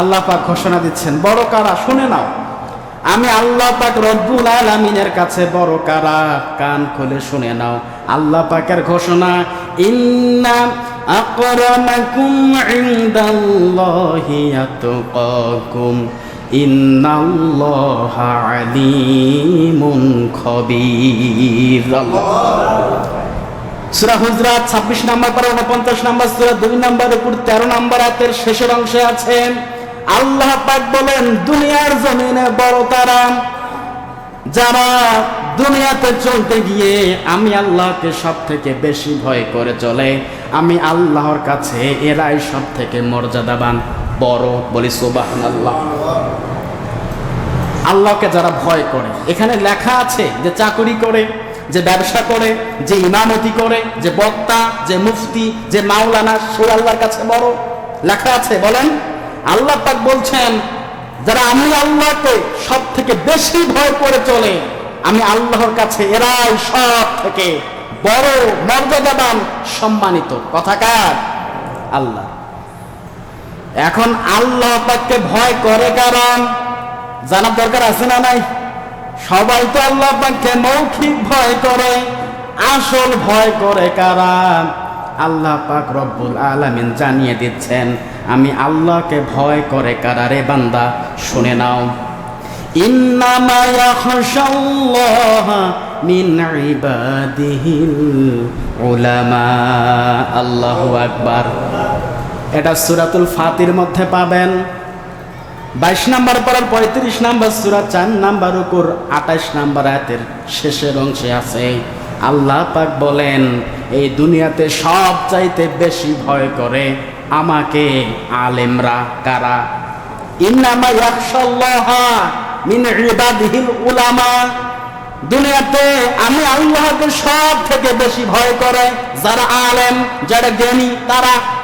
আল্লাহ পাক ঘোষণা দিচ্ছেন, বড় কারা, শুনে নাও। আমি আল্লাহ পাক রব্বুল আলামিনের কাছে বড় কারা, কান খুলে শুনে নাও। আল্লাহ পাকের ঘোষণা, ইন্না আকরামাকুম ইনদাল্লাহি আতকাকুম। ইন্নাল্লাহা আলিমুন খবীর। সুরা হুজরাত ছাব্বিশ নাম্বার পরে উনপঞ্চাশ নাম্বার, সুরা দুই নাম্বার উপর তেরো নাম্বার আয়াতের শেষের অংশে আছেন আল্লাহ পাক বলেন, দুনিয়ার জমিনে বড় তারা, যারা দুনিয়াতে চলতে গিয়ে আমি আল্লাহকে সব থেকে বেশি ভয় করে চলে, আমি আল্লাহর কাছে এরাই সব থেকে মর্যাদাবান, বড় বলি সুবাহ আল্লাহ আল্লাহকে যারা ভয় করে, এখানে লেখা আছে যে চাকরি করে, যে ব্যবসা করে, যে ইমামতি করে, যে বক্তা, যে মুফতি, যে মাওলানা, সে আল্লাহর কাছে বড়। লেখা আছে, বলেন। আল্লাহ পাক বলছেন, যারা আমি আল্লাহকে সব থেকে বেশি ভয় করে চলে, আমি আল্লাহর কাছে এরাই সব থেকে বড় মর্যাদাবান, সম্মানিত। কথাকার আল্লাহ। এখন আল্লাহ পাককে ভয় করে কারণ, জানার দরকার আছে না নাই? সবাই তো আল্লাহ পাককে মৌখিক ভয় করে, আসল ভয় করে কারা আল্লাহ পাক রব্বুল আলামিন জানিয়ে দিচ্ছেন, আমি আল্লাহকে ভয় করে কারা রে বান্দা, শুনে নাও। আল্লাহু আকবার। এটা সূরাতুল ফাতির মধ্যে পাবেন। বাইশ নাম্বার পড়ার পঁয়ত্রিশ নাম্বার সুরা, চার নাম্বার উপর আঠাশ নাম্বার আয়াতের শেষের অংশে আছে। আল্লাহ পাক বলেন এই দুনিয়াতে সব চাইতে বেশি ভয় করে আমাকে আলেমরা কারা? উলামা। দুনিয়াতে আমি আল্লাহকে সব থেকে বেশি ভয় করে যারা আলেম, যারা জ্ঞানী, তারা